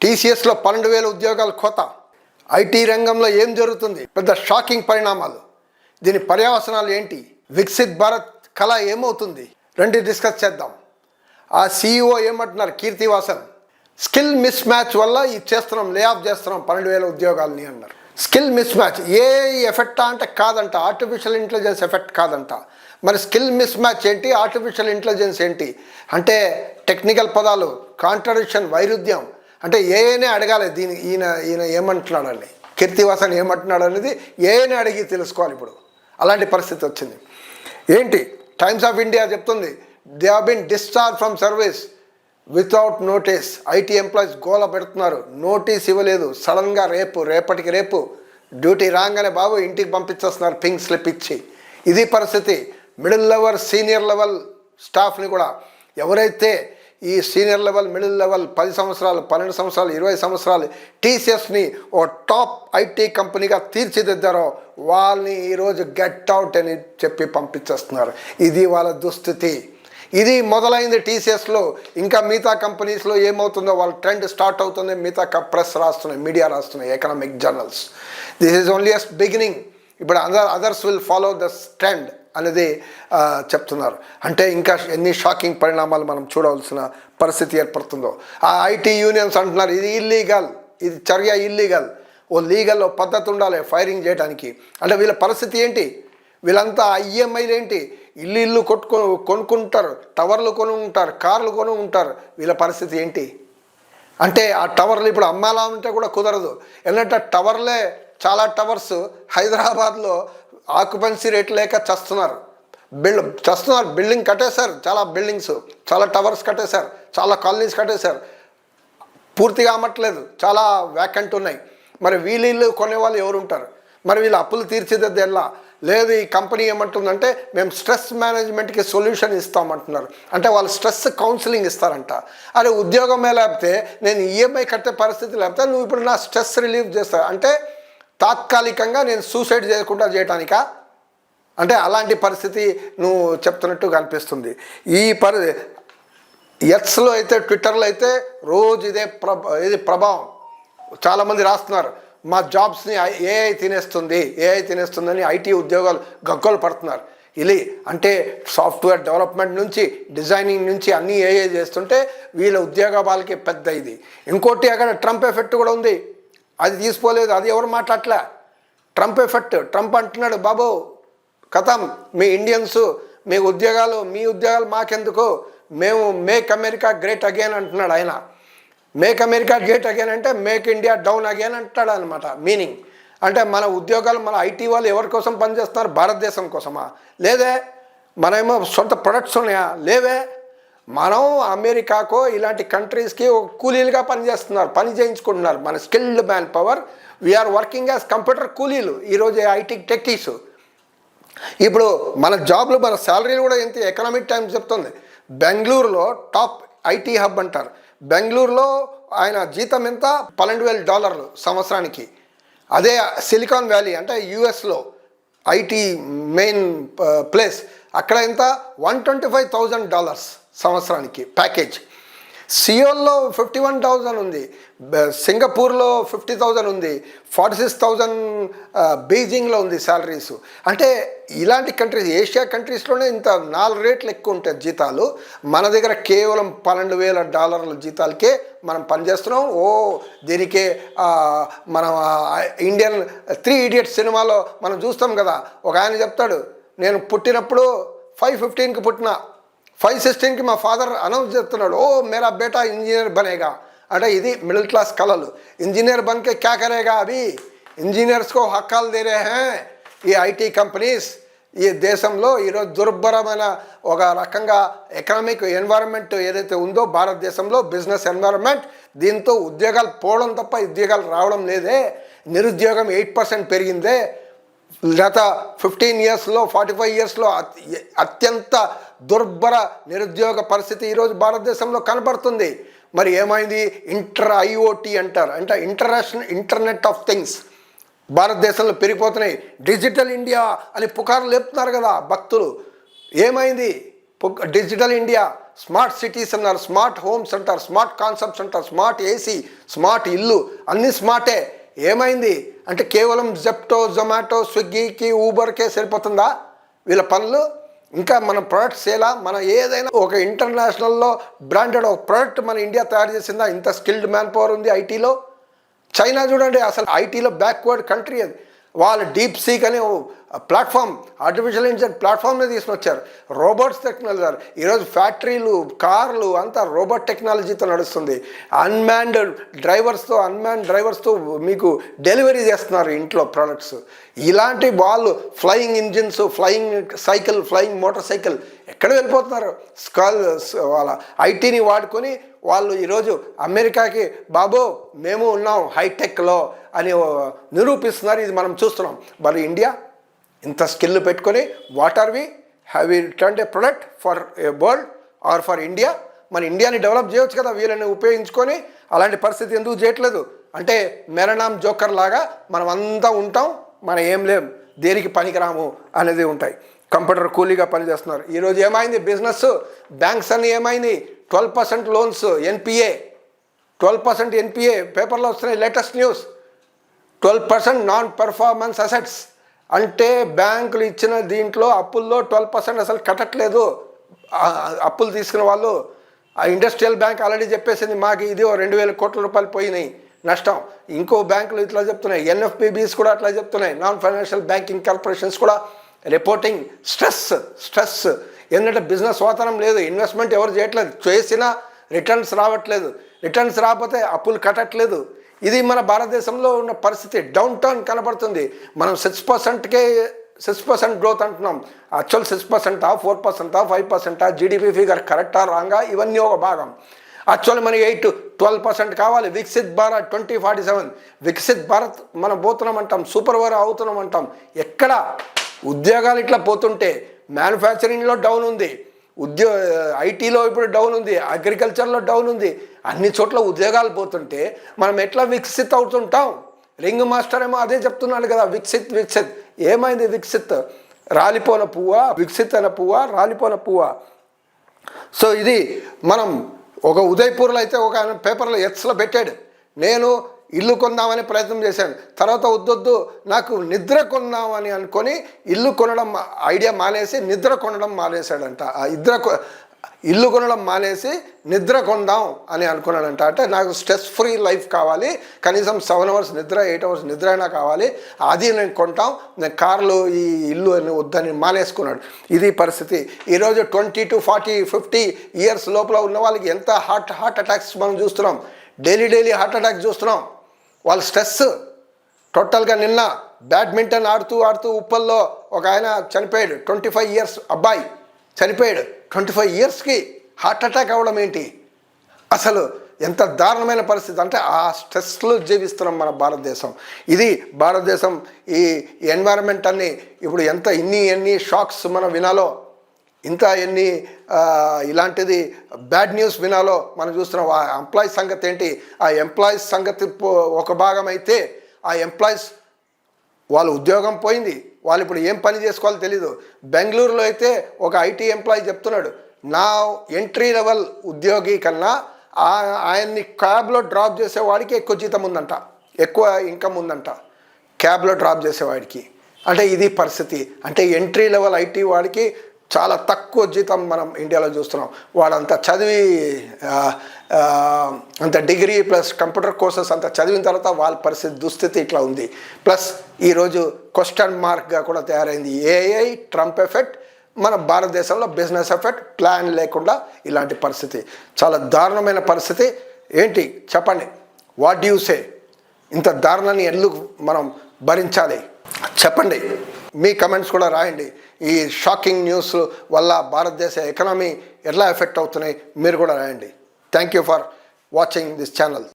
టీసీఎస్లో పన్నెండు వేల ఉద్యోగాల కోత. ఐటీ రంగంలో ఏం జరుగుతుంది? పెద్ద షాకింగ్ పరిణామాలు. దీని పర్యవసనాలు ఏంటి? వికసిత్ భారత్ కళ ఏమవుతుంది? రెండు డిస్కస్ చేద్దాం. ఆ సీఈఓ ఏమంటున్నారు? కీర్తివాసన్. స్కిల్ మిస్ మ్యాచ్ వల్ల ఇది చేస్తున్నాం లే ఆఫ్ చేస్తున్నాం పన్నెండు వేల ఉద్యోగాలని అన్నారు. స్కిల్ మిస్ మ్యాచ్ ఏ ఎఫెక్టా అంటే కాదంట ఆర్టిఫిషియల్ ఇంటెలిజెన్స్ ఎఫెక్ట్ కాదంట. మరి స్కిల్ మిస్ మ్యాచ్ ఏంటి? ఆర్టిఫిషియల్ ఇంటెలిజెన్స్ ఏంటి? అంటే టెక్నికల్ పదాలు కాంట్రడిక్షన్ వైరుధ్యం అంటే ఏఏనే అడగాలి దీని ఈయన ఈయన ఏమంటున్నాడని. కీర్తివాసన్ ఏమంటున్నాడు అనేది ఏఏనే అడిగి తెలుసుకోవాలి ఇప్పుడు. అలాంటి పరిస్థితి వచ్చింది. ఏంటి? టైమ్స్ ఆఫ్ ఇండియా చెప్తుంది they have been discharge from service without notice IT employees గోల పెడుతున్నారు. నోటీస్ ఇవ్వలేదు. సడన్గా రేపు రేపటికి రేపు డ్యూటీ రాగానే బాబు ఇంటికి పంపించేస్తున్నారు పింక్ స్లిప్ ఇచ్చి. ఇది పరిస్థితి. మిడిల్ లెవెల్ సీనియర్ లెవెల్ స్టాఫ్ని కూడా ఎవరైతే ఈ సీనియర్ లెవెల్ మిడిల్ లెవెల్ పది సంవత్సరాలు పన్నెండు సంవత్సరాలు ఇరవై సంవత్సరాలు టీసీఎస్ని ఓ టాప్ ఐటీ కంపెనీగా తీర్చిదిద్దారో వాళ్ళని ఈరోజు గెట్ అవుట్ అని చెప్పి పంపించేస్తున్నారు. ఇది వాళ్ళ దుస్థితి. ఇది మొదలైంది టీసీఎస్లో ఇంకా మిగతా కంపెనీస్లో ఏమవుతుందో వాళ్ళ ట్రెండ్ స్టార్ట్ అవుతుంది మిగతా ప్రెస్ రాస్తున్నాయి media రాస్తున్నాయి economic journals. This is only as beginning ఇప్పుడు other others will follow thus trend అనేది చెప్తున్నారు. అంటే ఇంకా ఎన్ని షాకింగ్ పరిణామాలు మనం చూడవలసిన పరిస్థితి ఏర్పడుతుందో. ఆ ఐటీ యూనియన్స్ అంటున్నారు ఇది ఇల్లీగల్ ఇది చర్య ఇల్లీగల్ ఓ లీగల్ పద్ధతి ఉండాలి ఫైరింగ్ చేయడానికి. అంటే వీళ్ళ పరిస్థితి ఏంటి? వీళ్ళంతా ఐఎంఐలు ఏంటి? ఇల్లు ఇల్లు కొట్టుకో కొనుక్కుంటారు టవర్లు కొను ఉంటారు కార్లు కొను ఉంటారు వీళ్ళ పరిస్థితి ఏంటి? అంటే ఆ టవర్లు ఇప్పుడు అమ్మాలా ఉంటే కూడా కుదరదు. ఎందుకంటే టవర్లే చాలా టవర్స్ హైదరాబాద్లో ఆక్యుపెన్సీ రేట్ లేక చస్తున్నారు. బిల్డ్ చస్తున్నారు. బిల్డింగ్ కట్టేశారు. చాలా బిల్డింగ్స్ చాలా టవర్స్ కట్టేశారు. చాలా కాలనీస్ కట్టేశారు. పూర్తిగా అమ్మట్లేదు. చాలా వ్యాకెంట్ ఉన్నాయి. మరి వీళ్ళు ఇల్లు కొనేవాళ్ళు ఎవరు ఉంటారు మరి వీళ్ళు అప్పులు తీర్చిదిద్ది ఎలా? లేదు ఈ కంపెనీ ఏమంటుందంటే మేము స్ట్రెస్ మేనేజ్మెంట్కి సొల్యూషన్ ఇస్తామంటున్నారు. అంటే వాళ్ళు స్ట్రెస్ కౌన్సిలింగ్ ఇస్తారంట. అరే ఉద్యోగమే లేకపోతే నేను ఈఎంఐ కట్టే పరిస్థితి లేకపోతే నువ్వు ఇప్పుడు నా స్ట్రెస్ రిలీఫ్ చేస్తా. అంటే తాత్కాలికంగా నేను సూసైడ్ చేయకుండా చేయటానికా? అంటే అలాంటి పరిస్థితి నువ్వు చెప్తున్నట్టు కనిపిస్తుంది. ఈ పరి ఎక్స్లో అయితే ట్విట్టర్లో అయితే రోజు ఇదే ప్రభ ఇది ప్రభావం. చాలామంది రాస్తున్నారు. మా జాబ్స్ని ఏఐ తినేస్తుంది ఏఐ తినేస్తుందని ఐటీ ఉద్యోగాలు గగ్గోలు పడుతున్నారు. ఇది అంటే సాఫ్ట్వేర్ డెవలప్మెంట్ నుంచి డిజైనింగ్ నుంచి అన్నీ ఏఐ చేస్తుంటే వీళ్ళ ఉద్యోగ వాళ్ళకి పెద్ద ఇది. ఇంకోటి అక్కడ ట్రంప్ ఎఫెక్ట్ కూడా ఉంది. అది తీసుకోలేదు అది ఎవరు మాట్లాడలే ట్రంప్ ఎఫెక్ట్ ట్రంప్ అంటున్నాడు బాబు కథం మీ ఇండియన్స్ మీ ఉద్యోగాలు మీ ఉద్యోగాలు మాకెందుకు? మేము మేక్ అమెరికా గ్రేట్ అగైన్ అంటున్నాడు ఆయన. మేక్ అమెరికా గ్రేట్ అగైన్ అంటే మేక్ ఇండియా డౌన్ అగైన్ అంటాడు అనమాట మీనింగ్. అంటే మన ఉద్యోగాలు మన ఐటీ వాళ్ళు ఎవరి కోసం పనిచేస్తున్నారు? భారతదేశం కోసమా? లేదే మనమేమో సొంత ప్రొడక్ట్స్ ఉన్నాయా? లేవే మనం అమెరికాకో ఇలాంటి కంట్రీస్కి ఒక కూలీలుగా పనిచేస్తున్నారు పని చేయించుకుంటున్నారు. మన skilled manpower we are working as computer కూలీలు. ఈరోజు ఐటీ టెక్కీస్ ఇప్పుడు మన జాబ్లు మన శాలరీలు కూడా ఎంత ఎకనామిక్ టైమ్స్ చెప్తుంది. బెంగళూరులో టాప్ ఐటీ హబ్ అంటారు. బెంగళూరులో ఆయన జీతం ఎంత? పన్నెండు వేల డాలర్లు సంవత్సరానికి. అదే సిలికాన్ వ్యాలీ అంటే యుఎస్లో ఐటీ మెయిన్ ప్లేస్ uh, అక్కడ ఎంత? One twenty five thousand dollars. సంవత్సరానికి ప్యాకేజ్. సియోల్లో ఫిఫ్టీ వన్ థౌజండ్ ఉంది. బ- సింగపూర్లో ఫిఫ్టీ థౌజండ్ ఉంది. ఫార్టీ సిక్స్ థౌజండ్ బీజింగ్లో ఉంది శాలరీస్ అంటే ఇలాంటి కంట్రీస్ ఏషియా కంట్రీస్లోనే ఇంత నాలుగు రేట్లు ఎక్కువ ఉంటాయి జీతాలు. మన దగ్గర కేవలం పన్నెండు వేల డాలర్ల జీతాలకే మనం పనిచేస్తున్నాం ఓ దీనికే మనం ఇండియన్ త్రీ ఇడియట్స్ సినిమాలో మనం చూస్తాం కదా. ఒక ఆయన చెప్తాడు నేను పుట్టినప్పుడు ఫైవ్ ఫిఫ్టీన్కి పుట్టిన ఫైవ్ సిక్స్టీన్కి మా ఫాదర్ అనౌన్స్ చేస్తున్నాడు ఓ మేరా బేటా ఇంజనీర్ బనేగా. అంటే ఇది మిడిల్ క్లాస్ కళలు. ఇంజనీర్ బన్కే క్యా కరేగా అవి ఇంజనీర్స్కో హక్కాలు దేరే హే? ఈ ఐటీ కంపెనీస్ ఈ దేశంలో ఈరోజు దుర్భరమైన ఒక రకంగా ఎకనామిక్ ఎన్వైరన్మెంట్ ఏదైతే ఉందో భారతదేశంలో బిజినెస్ ఎన్వైరన్మెంట్ దీంతో ఉద్యోగాలు పోవడం తప్ప ఉద్యోగాలు రావడం లేదే. నిరుద్యోగం ఎయిట్ పర్సెంట్ పెరిగిందే. గత ఫిఫ్టీన్ ఇయర్స్లో ఫార్టీ ఫైవ్ ఇయర్స్లో అత్యంత దుర్భర నిరుద్యోగ పరిస్థితి ఈరోజు భారతదేశంలో కనబడుతుంది. మరి ఏమైంది? ఇంటర్ ఐఓటి అంటారు. అంటే ఇంటర్నేషనల్ ఇంటర్నెట్ ఆఫ్ థింగ్స్. భారతదేశంలో పెరిగిపోతున్నాయి. డిజిటల్ ఇండియా అని పుకారులు లేపుతున్నారు కదా భక్తులు. ఏమైంది? Digital India. స్మార్ట్ సిటీస్ అన్నారు. స్మార్ట్ హోమ్స్ అంటారు. స్మార్ట్ కాన్సెప్ట్స్ అంటారు. స్మార్ట్ ఏసీ స్మార్ట్ ఇల్లు. అన్నీ స్మార్టే. ఏమైంది? అంటే కేవలం జెప్టో జొమాటో స్విగ్గీకి ఊబర్కే సరిపోతుందా? వీళ్ళ పనులు? ఇంకా మన ప్రొడక్ట్స్ ఎలా మన ఏదైనా ఒక ఇంటర్నేషనల్లో బ్రాండెడ్ ఒక ప్రోడక్ట్ మన ఇండియా తయారు చేసిందా? ఇంత స్కిల్డ్ మ్యాన్ పవర్ ఉంది ఐటీలో? చైనా చూడండి అసలు ఐటీలో బ్యాక్వర్డ్ కంట్రీ అది. వాళ్ళు డీప్ సీక్ అని ప్లాట్ఫామ్ ఆర్టిఫిషియల్ ఇంటెలిజెన్స్ ప్లాట్ఫామ్నే తీసుకొచ్చారు. రోబోట్స్ టెక్నాలజీ ఈరోజు ఫ్యాక్టరీలు కార్లు అంతా రోబోట్ టెక్నాలజీతో నడుస్తుంది. అన్మ్యాన్డ్ డ్రైవర్స్తో అన్మ్యాన్ డ్రైవర్స్తో మీకు డెలివరీ చేస్తున్నారు ఇంట్లో ప్రోడక్ట్స్ ఇలాంటి వాళ్ళు flying engines flying cycle flying motorcycle ఎక్కడ వెళ్ళిపోతున్నారు? స్కాల్ వాళ్ళ ఐటీని వాడుకొని వాళ్ళు ఈరోజు అమెరికాకి బాబు మేము ఉన్నాం హైటెక్లో అని నిరూపిస్తున్నారు. ఇది మనం చూస్తున్నాం. మరి ఇండియా? ఇంత స్కిల్ పెట్టుకొని what are we have we return a product for a world are for India మన ఇండియాని డెవలప్ చేయొచ్చు కదా వీళ్ళని ఉపయోగించుకొని అలాంటి పరిస్థితి ఎందుకు చేయట్లేదు? అంటే మెరణాం జోకర్ లాగా మనం అంతా ఉంటాం మనం ఏం లేం దేనికి పనికిరాము అనేది ఉంటాయి. కంప్యూటర్ కూలీగా పనిచేస్తున్నారు. ఈరోజు ఏమైంది? బిజినెస్ బ్యాంక్స్ అన్ని ఏమైంది? Twelve percent loans NPA twelve percent NPA పేపర్లో వస్తున్నాయి latest news twelve percent non performance assets అంటే బ్యాంకులు ఇచ్చిన దీంట్లో అప్పుల్లో ట్వెల్వ్ పర్సెంట్ అసలు కట్టట్లేదు. అప్పులు తీసుకున్న వాళ్ళు ఆ ఇండస్ట్రియల్ బ్యాంక్ ఆల్రెడీ చెప్పేసింది మాకు ఇది ఓ రెండు వేల కోట్ల రూపాయలు పోయినాయి నష్టం. ఇంకో బ్యాంకులు ఇట్లా చెప్తున్నాయి ఎన్ఎఫ్పిబిస్ కూడా అట్లా చెప్తున్నాయి నాన్ ఫైనాన్షియల్ బ్యాంకింగ్ కార్పొరేషన్స్ కూడా రిపోర్టింగ్ స్ట్రెస్ స్ట్రెస్ ఎందుకంటే బిజినెస్ వాతావరణం లేదు ఇన్వెస్ట్మెంట్ ఎవరు చేయట్లేదు చేసినా రిటర్న్స్ రావట్లేదు. రిటర్న్స్ రాకపోతే అప్పులు కట్టట్లేదు. ఇది మన భారతదేశంలో ఉన్న పరిస్థితి. డౌన్ టౌన్ కనబడుతుంది. మనం సిక్స్ పర్సెంట్కే సిక్స్ పర్సెంట్ గ్రోత్ అంటున్నాం. యాక్చువల్ సిక్స్ పర్సెంటా ఫోర్ పర్సెంటా ఫైవ్ పర్సెంటా జీడిపి ఫిగర్ కరెక్టా రాంగా ఇవన్నీ ఒక భాగం. యాక్చువల్ మనకి ఎయిట్ ట్వెల్వ్ పర్సెంట్ కావాలి. Viksit Bharat twenty forty seven Viksit Bharat మనం పోతున్నాం అంటాం. సూపర్ ఓవర్ అవుతున్నాం అంటాం. ఎక్కడ? ఉద్యోగాలు ఇట్లా పోతుంటే మ్యానుఫ్యాక్చరింగ్లో డౌన్ ఉంది. ఉద్యో ఐటీలో ఇప్పుడు డౌన్ ఉంది అగ్రికల్చర్లో డౌన్ ఉంది. అన్ని చోట్ల ఉద్యోగాలు పోతుంటే మనం ఎట్లా వికసిత్ అవుతుంటాం? రింగ్ మాస్టర్ ఏమో అదే చెప్తున్నాడు కదా వికసిత్ వికసిత్. ఏమైంది వికసిత్? రాలిపోన పువ్వా? వికసిత్ అయిన పువ్వా? రాలిపోన పువ్వా? సో ఇది మనం ఒక ఉదయపూర్లో అయితే ఒక ఆయన పేపర్లో ఎత్స్లో పెట్టాడు. నేను ఇల్లు కొందామని ప్రయత్నం చేశాను తర్వాత వద్దొద్దు నాకు నిద్ర కొందామని అనుకొని ఇల్లు కొనడం ఐడియా మానేసి నిద్ర కొనడం మానేశాడంట. ఆ ఇద్ర ఇల్లు కొనడం మానేసి నిద్ర కొందాం అని అనుకున్నాడంట. అంటే నాకు స్ట్రెస్ ఫ్రీ లైఫ్ కావాలి. కనీసం సెవెన్ అవర్స్ నిద్ర ఎయిట్ అవర్స్ నిద్ర అయినా కావాలి. అది నేను కొంటాం. నేను కార్లు ఈ ఇల్లు అని వద్దని మానేసుకున్నాడు. ఇది పరిస్థితి. ఈరోజు twenty to forty fifty years లోపల ఉన్న వాళ్ళకి ఎంత హార్ట్ హార్ట్ అటాక్స్ మనం చూస్తున్నాం. డైలీ డైలీ హార్ట్ అటాక్ చూస్తున్నాం. వాళ్ళ స్ట్రెస్. టోటల్గా నిన్న బ్యాడ్మింటన్ ఆడుతూ ఆడుతూ ఉప్పల్లో ఒక ఆయన చనిపోయాడు. ట్వంటీ ఫైవ్ ఇయర్స్ అబ్బాయి చనిపోయాడు. ట్వంటీ ఫైవ్ ఇయర్స్కి హార్ట్ అటాక్ అవ్వడం ఏంటి? అసలు ఎంత దారుణమైన పరిస్థితి. అంటే ఆ స్ట్రెస్లో జీవిస్తున్నాం మన భారతదేశం. ఇది భారతదేశం ఈ ఎన్వైరన్మెంట్ అన్ని ఇప్పుడు ఎంత ఇన్ని ఎన్ని షాక్స్ మనం వినాలో ఇంత ఎన్ని ఇలాంటిది బ్యాడ్ న్యూస్ వినాలో మనం చూస్తున్నాం. ఆ ఎంప్లాయీస్ సంగతి ఏంటి? ఆ ఎంప్లాయీస్ సంగతి ఒక భాగం అయితే ఆ ఎంప్లాయీస్ వాళ్ళ ఉద్యోగం పోయింది. వాళ్ళు ఇప్పుడు ఏం పని చేసుకోవాలో తెలీదు. బెంగళూరులో అయితే ఒక ఐటీ ఎంప్లాయీ చెప్తున్నాడు. నా ఎంట్రీ లెవెల్ ఉద్యోగి కన్నా ఆ- ఆయన్ని క్యాబ్లో డ్రాప్ చేసేవాడికి ఎక్కువ జీతం ఉందంట. ఎక్కువ ఇన్కమ్ ఉందంట. క్యాబ్లో డ్రాప్ చేసేవాడికి అంటే ఇది పరిస్థితి. అంటే ఎంట్రీ లెవెల్ ఐటీ వాడికి చాలా తక్కువ జీతం మనం ఇండియాలో చూస్తున్నాం. వాళ్ళంతా చదివి అంత డిగ్రీ ప్లస్ కంప్యూటర్ కోర్సెస్ అంత చదివిన తర్వాత వాళ్ళ పరిస్థితి దుస్థితి ఇట్లా ఉంది. ప్లస్ ఈరోజు క్వశ్చన్ మార్క్గా కూడా తయారైంది. ఏఐ ట్రంప్ ఎఫెక్ట్ మన భారతదేశంలో బిజినెస్ ఎఫెక్ట్ ప్లాన్ లేకుండా ఇలాంటి పరిస్థితి. చాలా దారుణమైన పరిస్థితి. ఏంటి? చెప్పండి. What you say? ఇంత దారుణాన్ని ఎందుకు మనం భరించాలి? చెప్పండి. మీ కమెంట్స్ కూడా రాయండి. ఈ షాకింగ్ న్యూస్ వల్ల భారతదేశ ఎకనామీ ఎట్లా ఎఫెక్ట్ అవుతున్నాయి మీరు కూడా రాయండి. Thank you for watching this channel